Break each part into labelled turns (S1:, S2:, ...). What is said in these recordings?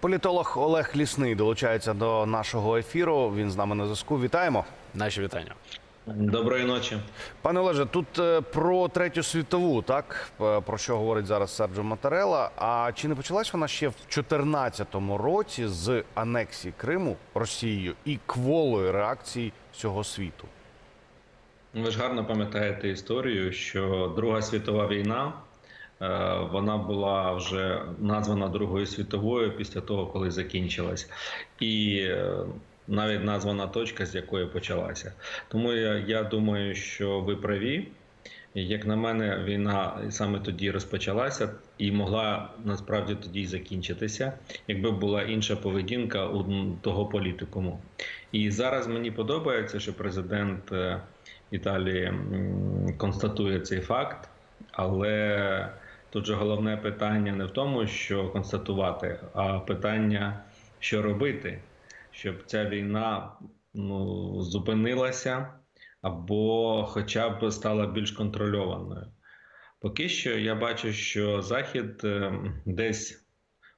S1: Політолог Олег Лісний долучається до нашого ефіру. Він з нами на зв'язку. Вітаємо.
S2: Наші вітання.
S3: Доброї ночі.
S1: Пане Олеже, тут е, про третю світову, так Е, про що говорить зараз Серджо Матарела. А чи не почалась вона ще в 2014 році з анексії Криму Росією і кволої реакції всього світу?
S3: Ви ж гарно пам'ятаєте історію, що Друга світова війна вона була вже названа Другою світовою після того, коли закінчилась, і е, навіть названа точка, з якої почалася. Тому я, я думаю, що ви праві. Як на мене, війна саме тоді розпочалася і могла насправді тоді й закінчитися, якби була інша поведінка у того політикуму. І зараз мені подобається, що президент е, Італії констатує цей факт, але тут же головне питання не в тому, що констатувати, а питання, що робити, щоб ця війна ну, зупинилася або хоча б стала більш контрольованою. Поки що я бачу, що Захід е, десь,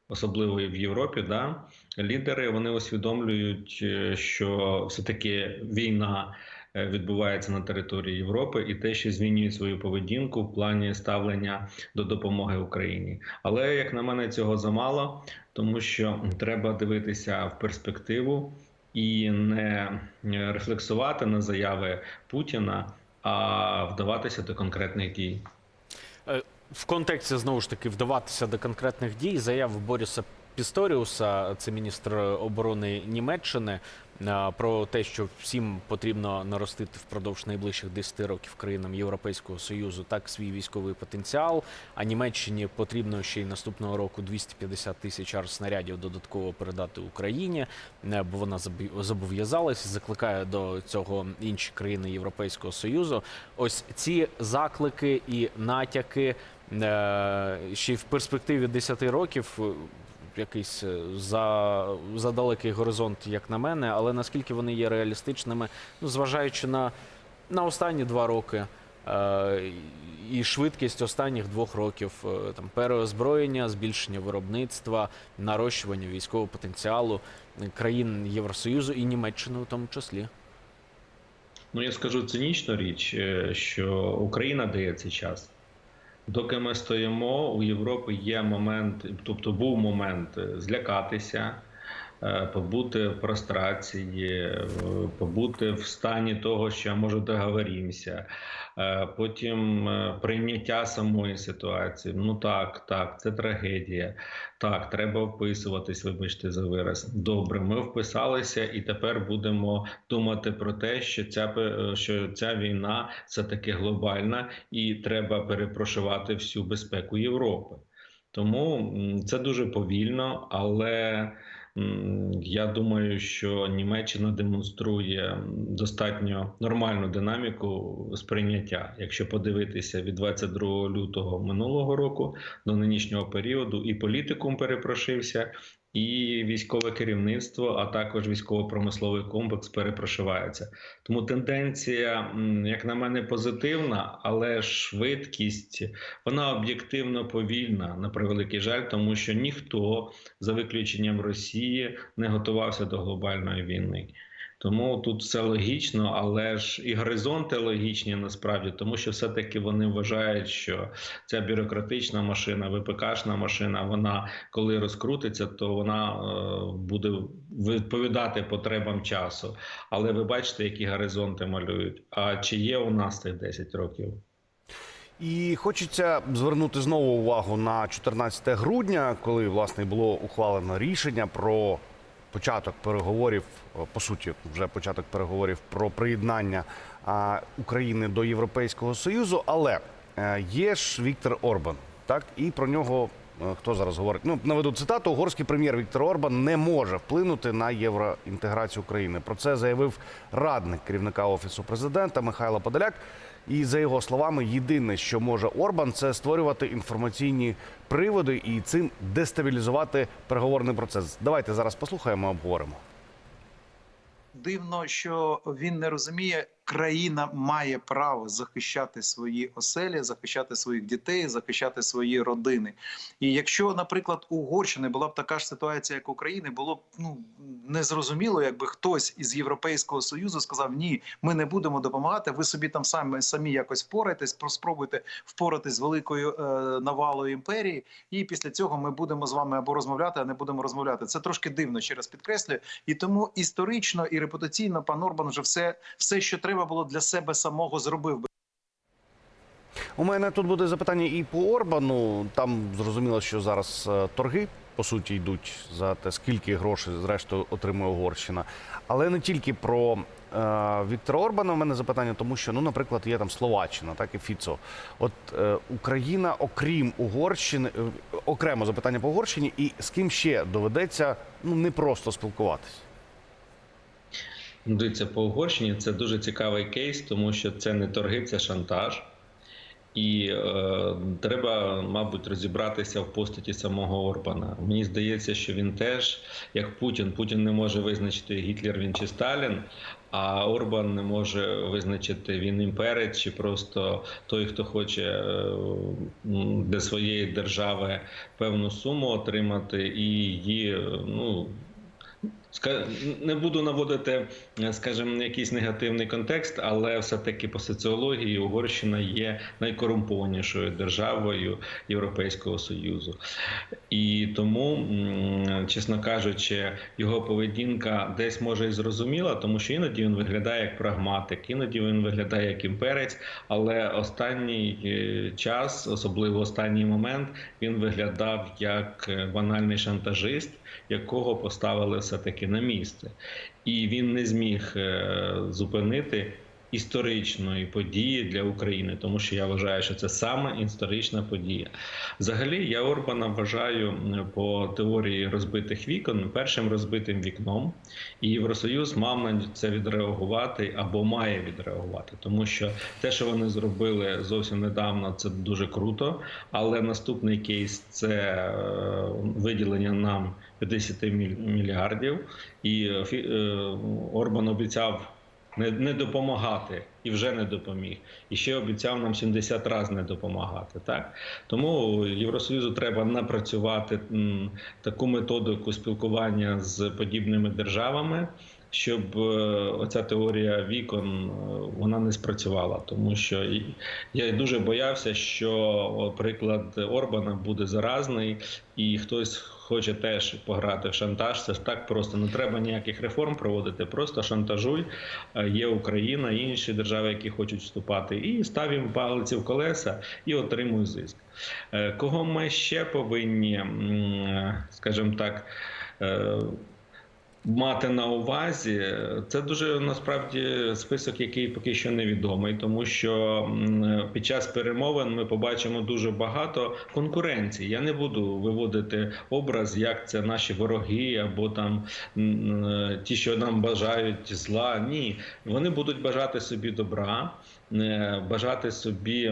S3: особливо в Європі, да, лідери вони усвідомлюють, е, що все-таки війна відбувається на території Європи, і те, що змінюють свою поведінку в плані ставлення до допомоги Україні. Але як на мене, цього замало, тому що треба дивитися в перспективу і не е, рефлексувати на заяви Путіна, а вдаватися до конкретних дій.
S2: Е, В контексті знову ж таки вдаватися до конкретних дій заяв Боріса Пісторіуса, це міністр оборони Німеччини, е, про те, що всім потрібно наростити впродовж найближчих 10 років країнам Європейського союзу так свій військовий потенціал. А Німеччині потрібно ще й наступного року 250 тисяч снарядів додатково передати Україні, е, бо вона зобов'язалась, закликає до цього інші країни Європейського союзу. Ось ці заклики і натяки е, ще й в перспективі 10 років. Якийсь е, за, за далекий горизонт, як на мене, але наскільки вони є реалістичними, ну зважаючи на, на останні два роки е, і швидкість останніх двох років, е, там переозброєння, збільшення виробництва, нарощування військового потенціалу країн Євросоюзу і Німеччини у тому числі.
S3: Ну я скажу цинічну річ, що Україна дає цей час. Доки ми стоїмо, у Європи є момент, тобто був момент злякатися, побути в прострації, е, побути в стані того, що може договоримося, е, потім е, прийняття самої ситуації. Ну так, так, це трагедія. Так, треба вписуватись, вибачте за вираз. Добре, ми вписалися, і тепер будемо думати про те, що ця що ця війна все таки глобальна, і треба перепрошувати всю безпеку Європи. Тому це дуже повільно, але я думаю, що Німеччина демонструє достатньо нормальну динаміку сприйняття. Якщо подивитися від 22 лютого минулого року до нинішнього періоду, і політикум перепрошився, і військове керівництво, а також військово-промисловий комплекс перепрошивається. Тому тенденція, як на мене, позитивна, але швидкість вона об'єктивно повільна, на превеликий жаль, тому що ніхто, за виключенням Росії, не готувався до глобальної війни. Тому тут все логічно, але ж і горизонти логічні насправді, тому що все-таки вони вважають, що ця бюрократична машина, ВПКшна машина, вона коли розкрутиться, то вона е, буде відповідати потребам часу. Але ви бачите, які горизонти малюють. А чи є у нас цих 10 років?
S1: І хочеться звернути знову увагу на 14 грудня, коли власне було ухвалено рішення про початок переговорів, по суті, вже початок переговорів про приєднання України до Європейського Союзу. Але е, є ж Віктор Орбан, так і про нього. е, Хто зараз говорить? Ну наведу цитату: угорський прем'єр Віктор Орбан не може вплинути на євроінтеграцію України. Про це заявив радник керівника офісу президента Михайло Подоляк. І за його словами, єдине, що може Орбан, це створювати інформаційні приводи і цим дестабілізувати переговорний процес. Давайте зараз послухаємо, обговоримо.
S4: дивно, що він не розуміє країна має право захищати свої оселі, захищати своїх дітей, захищати свої родини. І якщо, наприклад, у Угорщини була б така ж ситуація, як України, було б ну незрозуміло, якби хтось із Європейського союзу сказав: Ні, ми не будемо допомагати. Ви собі там самі самі якось впорайтесь, спробуйте впоратись з великою е, навалою імперії, і після цього ми будемо з вами або розмовляти, а не будемо розмовляти. Це трошки дивно, ще раз підкреслюю. І тому історично і репутаційно пан Орбан вже все, все, що треба було для себе самого, зробив би.
S1: У мене тут буде запитання і по Орбану. Там зрозуміло, що зараз е, торги по суті йдуть за те, скільки грошей зрештою отримує Угорщина. Але не тільки про е, Віктора Орбана. У мене запитання, тому що ну, наприклад, є там Словаччина, так і Фіцо. От е, Україна, окрім Угорщини, е, окремо запитання по Угорщині, і з ким ще доведеться ну не просто спілкуватись.
S3: Дивіться, по Угорщині це дуже цікавий кейс, тому що це не торги, це шантаж. І е, треба, мабуть, розібратися в постаті самого Орбана. Мені здається, що він теж, як Путін, Путін не може визначити Гітлер він чи Сталін, а Орбан не може визначити він імперець чи просто той, хто хоче е, для своєї держави певну суму отримати і її ну. Не буду наводити, е, скажімо, якийсь негативний контекст, але все-таки по соціології Угорщина є найкорумпованішою державою Європейського Союзу. І тому, чесно кажучи, його поведінка десь може і зрозуміла, тому що іноді він виглядає як прагматик, іноді він виглядає як імперець, але останній е, час, особливо останній момент, він виглядав як е, банальний шантажист, якого поставили все-таки на місце. І він не зміг е, зупинити історичної події для України, тому що я вважаю, що це саме історична подія. Взагалі, я Орбана вважаю по теорії розбитих вікон першим розбитим вікном, і Євросоюз мав на це відреагувати або має відреагувати, тому що те, що вони зробили зовсім недавно, це дуже круто. Але наступний кейс це е, виділення нам 50 мільярдів, і е, е, Орбан обіцяв не, не допомагати і вже не допоміг. І ще обіцяв нам 70 разів не допомагати. Так тому Євросоюзу треба напрацювати м, таку методику спілкування з подібними державами. Щоб е, оця теорія вікон е, вона не спрацювала, тому що я дуже боявся, що приклад Орбана буде заразний, і хтось хоче теж пограти в шантаж. Це ж так просто не треба ніяких реформ проводити. Просто шантажуй. Е, Є Україна, інші держави, які хочуть вступати, і став їм палиці в колеса і отримуй зиск. Кого ми ще повинні, скажімо так. Мати на увазі, це дуже насправді список, який поки що невідомий, тому що під час перемовин ми побачимо дуже багато конкуренції. Я не буду виводити образ, як це наші вороги або там ті, що нам бажають зла. Ні, вони будуть бажати собі добра. Е, Бажати собі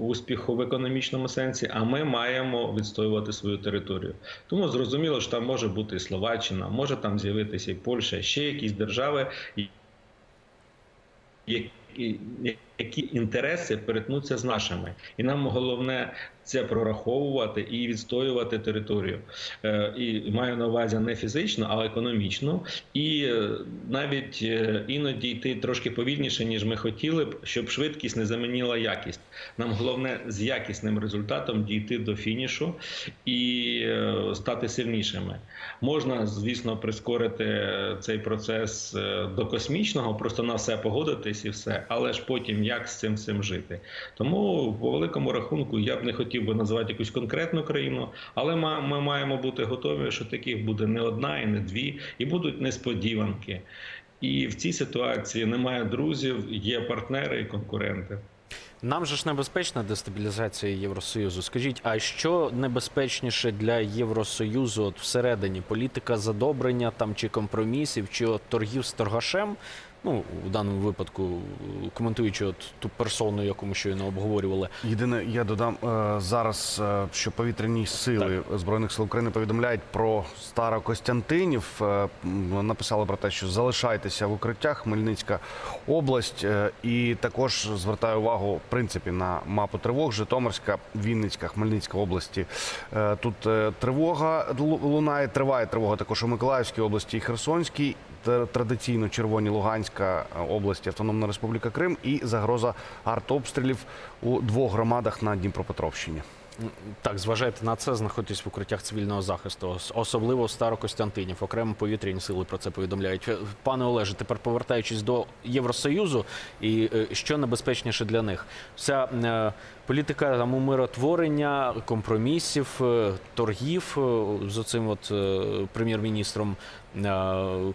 S3: успіху в економічному сенсі, а ми маємо відстоювати свою територію. Тому зрозуміло, що там може бути і Словаччина, може там з'явитися і Польща, ще якісь держави, які, які інтереси перетнуться з нашими, і нам головне це прораховувати і відстоювати територію. Е, І маю на увазі не фізично, а економічно, і е, навіть е, іноді йти трошки повільніше, ніж ми хотіли б, щоб швидкість не замінила якість. Нам головне з якісним результатом дійти до фінішу і стати сильнішими. Можна, звісно, прискорити цей процес до космічного, просто на все погодитись і все, але ж потім як з цим всім жити. Тому по великому рахунку я б не хотів би назвати якусь конкретну країну, але ми маємо бути готові, що таких буде не одна і не дві, і будуть несподіванки. І в цій ситуації немає друзів, є партнери і конкуренти.
S2: Нам же ж небезпечна дестабілізація Євросоюзу. Скажіть, а що небезпечніше для Євросоюзу от всередині? Політика задобрення там чи компромісів, чи от торгів з торгашем? Ну, у даному випадку, коментуючи от ту персону, яку ми щойно обговорювали.
S1: Єдине, я додам е, зараз, е, що повітряні сили збройних сил України повідомляють про Старокостянтинів. Е, Написали про те, що залишайтеся в укриттях Хмельницька область, і також звертаю увагу в принципі на мапу тривог. Житомирська, Вінницька, Хмельницька області. Тут тривога лунає, триває тривога також у Миколаївській області і Херсонській. Традиційно червоні Луганська е, область, Автономна Республіка Крим і загроза артобстрілів у двох громадах на Дніпропетровщині.
S2: Так, зважайте на це, знаходитесь в укриттях цивільного захисту, ос- особливо Старокостянтинів. Окремо повітряні сили про це повідомляють. Е, Пане Олеже, тепер повертаючись до Євросоюзу, і е, що небезпечніше для них? Вся політика там умиротворення, компромісів, торгів з оцим от прем'єр-міністром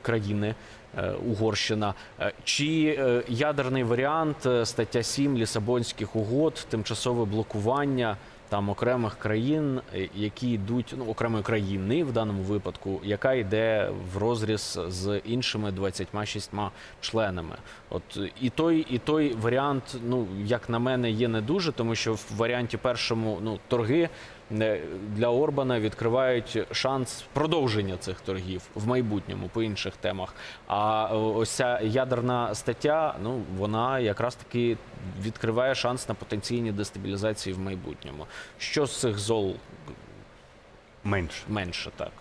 S2: країни. Е, Угорщина Е, чи е, ядерний варіант стаття 7 Лісабонських угод, тимчасове блокування там окремих країн, які йдуть ну окремої країни в даному випадку, яка йде в розріз з іншими 26 членами. От і той, і той варіант, ну як на мене, є не дуже, тому що в варіанті першому ну торги для Орбана відкривають шанс продовження цих торгів в майбутньому по інших темах. А е, ось ця ядерна стаття, ну вона якраз таки відкриває шанс на потенційні дестабілізації в майбутньому. Що з цих зол
S1: Менше.
S2: менше так?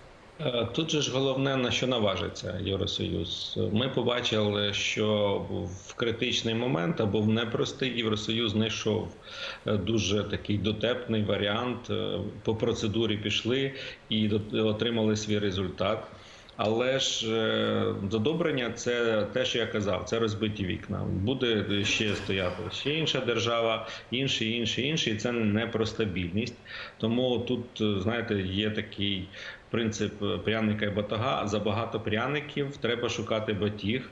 S3: Е, Тут же ж головне на що наважиться Євросоюз. Ми побачили, що в критичний момент або в непростий Євросоюз знайшов е, дуже такий дотепний варіант. Е, По процедурі пішли і отримали свій результат. Але ж задобрення це те, що я казав, це розбиті вікна. Буде ще стояти ще інша держава, інші, інші, інші. І це не про стабільність. Тому тут, знаєте, є такий принцип е, пряника і батога. Забагато пряників треба шукати батіг.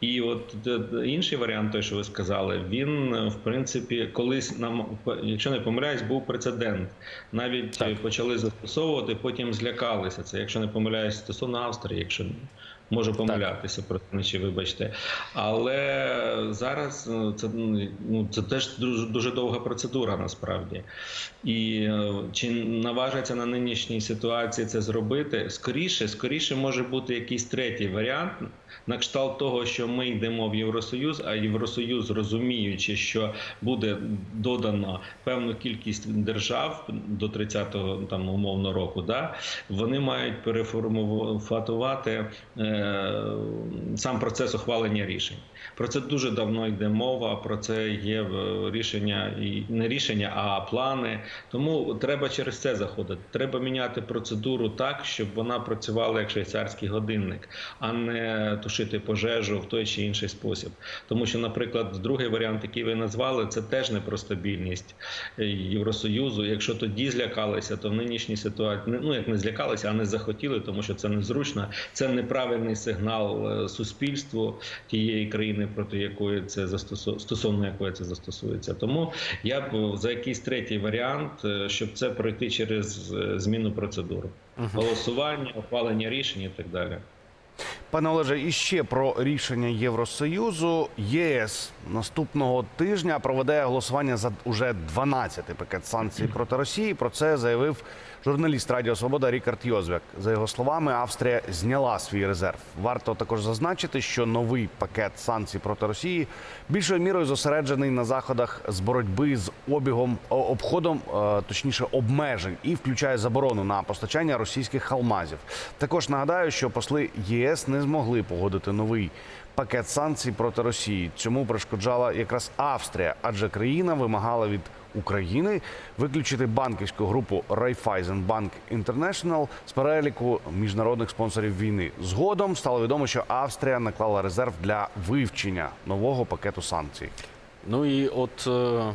S3: І от е, е, інший варіант, той, що ви сказали, він в принципі колись нам, якщо не помиляюсь, був прецедент. Навіть
S2: Так.
S3: почали застосовувати, потім злякалися. Це якщо не помиляюсь, стосовно Австрії, якщо можу помилятися, просто чи вибачте. Але зараз е, це ну це теж дуже дуже довга процедура насправді. І е, чи наважаться на нинішній ситуації це зробити? Скоріше, скоріше може бути якийсь третій варіант, на кшталт того, що ми йдемо в Євросоюз, а Євросоюз, розуміючи, що буде додано певну кількість держав до 30-го там умовно року, да вони мають переформатувати е, сам процес ухвалення рішень. Про це дуже давно йде мова. Про це є рішення не рішення, а плани. Тому треба через це заходити. Треба міняти процедуру так, щоб вона працювала як швейцарський годинник, а не тушити пожежу в той чи інший спосіб. Тому що, наприклад, другий варіант, який ви назвали, це теж не про стабільність е, Євросоюзу. Якщо тоді злякалися, то в нинішній ситуації ну як не злякалися, а не захотіли, тому що це незручно. Це неправильний сигнал е, суспільству тієї країни, проти якої це застосу... стосовно якої це застосується. Тому я б е, за якийсь третій варіант, е, щоб це пройти через зміну процедури, голосування, ухвалення рішень і так далі.
S1: Пане Олеже, і ще про рішення Євросоюзу. ЄС наступного тижня проведе голосування за уже 12-й пакет санкцій проти Росії. Про це заявив журналіст Радіо Свобода Рікард Йозвяк. За його словами, Австрія зняла свій резерв. Варто також зазначити, що новий пакет санкцій проти Росії більшою мірою зосереджений на заходах з боротьби з обігом обходом, е, точніше обмежень, і включає заборону на постачання російських алмазів. Також нагадаю, що посли ЄС не змогли погодити новий пакет санкцій проти Росії. Цьому перешкоджала якраз Австрія, адже країна вимагала від України виключити банківську групу Raiffeisenbank International з переліку міжнародних спонсорів війни. Згодом стало відомо, що Австрія наклала резерв для вивчення нового пакету санкцій.
S2: Ну і от е,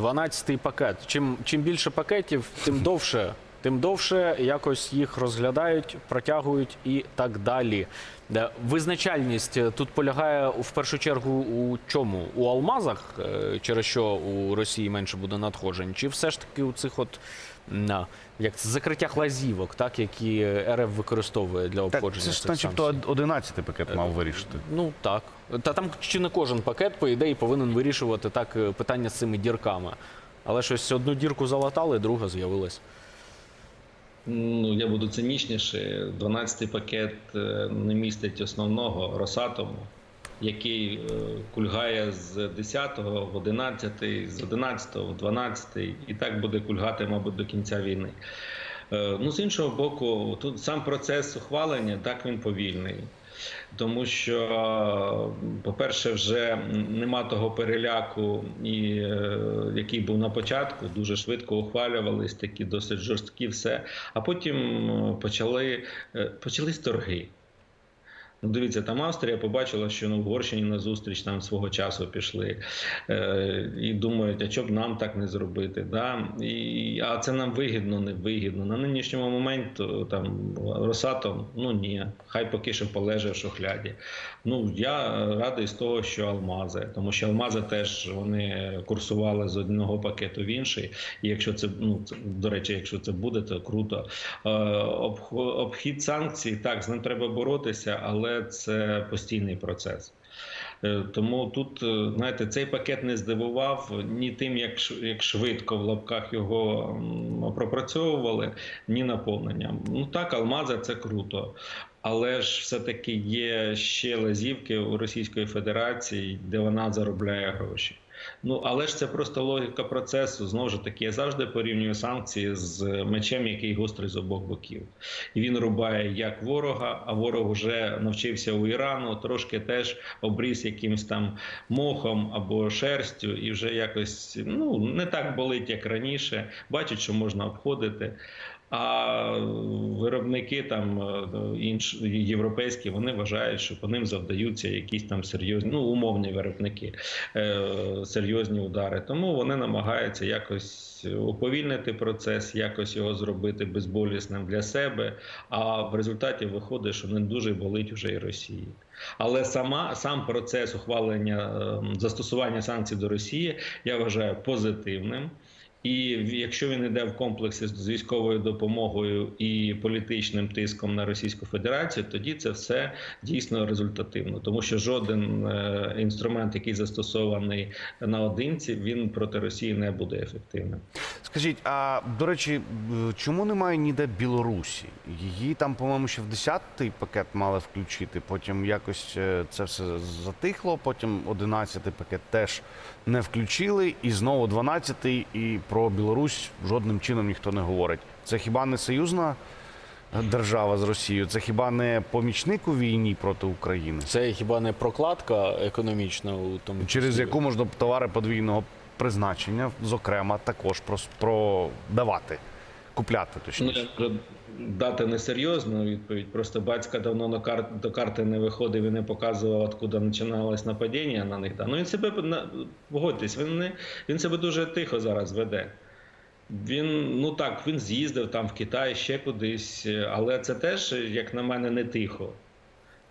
S2: 12-й пакет. Чим, чим більше пакетів, тим довше тим довше якось їх розглядають, протягують і так далі. Е, Визначальність е, тут полягає в першу чергу у чому? У алмазах, е, через що у Росії менше буде надходжень, чи все ж таки у цих от як це, закриттях лазівок, так які РФ використовує для
S1: Так,
S2: обходження
S1: це ж начебто 11-й пакет мав вирішити.
S2: Ну так. Та там чи не кожен пакет, по ідеї, повинен вирішувати так е, питання з цими дірками. Але щось одну дірку залатали, друга з'явилась.
S3: Ну, я буду цинічніше. 12-й пакет е, не містить основного Росатому, який е, кульгає з 10 в 11, з 11 в 12, і так буде кульгати, мабуть, до кінця війни. Е, Ну, з іншого боку, тут сам процес ухвалення так він повільний. Тому що, е, по-перше, вже нема того переляку, е, який був на початку, дуже швидко ухвалювались такі досить жорсткі все. А потім е, почали, почались торги. Ну, дивіться, там Австрія побачила, що в Угорщині на зустріч там свого часу пішли е, і думають, а що б нам так не зробити? Да? І, а це нам вигідно, не вигідно. На нинішньому моменті там Росатом, ну ні, хай поки що полеже в шухляді. Ну я радий з того, що алмази, тому що алмази теж вони курсували з одного пакету в інший. І якщо це ну до речі, якщо це буде, то круто. Е, обхід санкцій, так з ним треба боротися, але це постійний процес. Е, Тому тут, е, знаєте, цей пакет не здивував ні тим, як швидко в лапках його пропрацьовували, ні наповненням. Ну так, алмази це круто. Але ж все-таки є ще лазівки у Російської Федерації, де вона заробляє гроші. Ну але ж це просто логіка процесу. Знову ж таки, я завжди порівнюю санкції з мечем, який гострий з обох боків. І він рубає як ворога, а ворог вже навчився у Ірану, трошки теж обріз якимось там мохом або шерстю, і вже якось ну не так болить, як раніше. Бачить, що можна обходити. А виробники там е, інш європейські вони вважають, що по ним завдаються якісь там серйозні, ну умовні виробники, е, серйозні удари. Тому вони намагаються якось уповільнити процес, якось його зробити безболісним для себе. А в результаті виходить, що не дуже болить уже і Росії. Але сама сам процес ухвалення е, застосування санкцій до Росії я вважаю позитивним. І якщо він йде в комплексі з військовою допомогою і політичним тиском на Російську Федерацію, тоді це все дійсно результативно, тому що жоден е, інструмент, який застосований наодинці, він проти Росії не буде ефективним.
S1: Скажіть, а до речі, е, чому немає ніде Білорусі? Її там, по-моєму, ще в 10-й пакет мали включити. Потім якось е, це все затихло. Потім 11-й пакет теж не включили. І знову 12-й, і про Білорусь жодним чином ніхто не говорить. Це хіба не союзна держава з Росією? Це хіба не помічник у війні проти України?
S2: Це хіба не прокладка економічна у тому
S1: через
S2: числі?
S1: яку можна товари подвійного призначення, зокрема, також продавати, купляти
S3: Ну,
S1: точніше.
S3: Дати несерйозну відповідь. Просто батька давно на кар... до карти не виходив і не показував, откуда починалось нападіння на них. Ну він себе погодьтесь, він не він себе дуже тихо зараз веде. Він ну так, він з'їздив там в Китай, ще кудись, але це теж, як на мене, не тихо.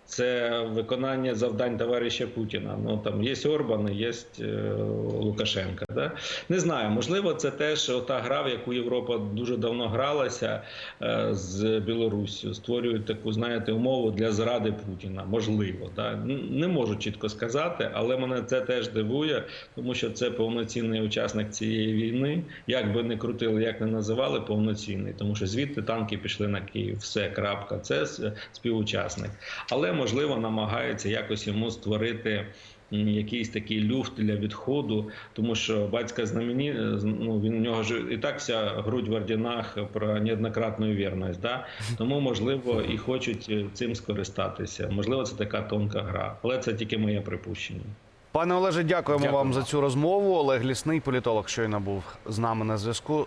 S3: Це виконання завдань товариша Путіна. Ну там є Орбан, є е, Лукашенка. Да? Не знаю, можливо, це теж ота гра, в яку Європа дуже давно гралася е, з Білоруссю. Створюють таку, знаєте, умову для зради Путіна. Можливо, да? Не можу чітко сказати, але мене це теж дивує, тому що це повноцінний учасник цієї війни. Як би не крутили, як не називали, повноцінний, тому що звідти танки пішли на Київ. Все, крапка. Це співучасник. Але можливо намагається якось йому створити. Якийсь такий люфт для відходу, тому що батька знамені, ну він у нього ж і так вся грудь в орденах про неоднократну вірність. Да? Тому можливо і хочуть е, цим скористатися. Можливо, це така тонка гра, але це тільки моє припущення.
S1: Пане Олеже, дякуємо
S2: Дякую.
S1: вам за цю розмову. Олег Лісний, політолог, щойно був з нами на зв'язку.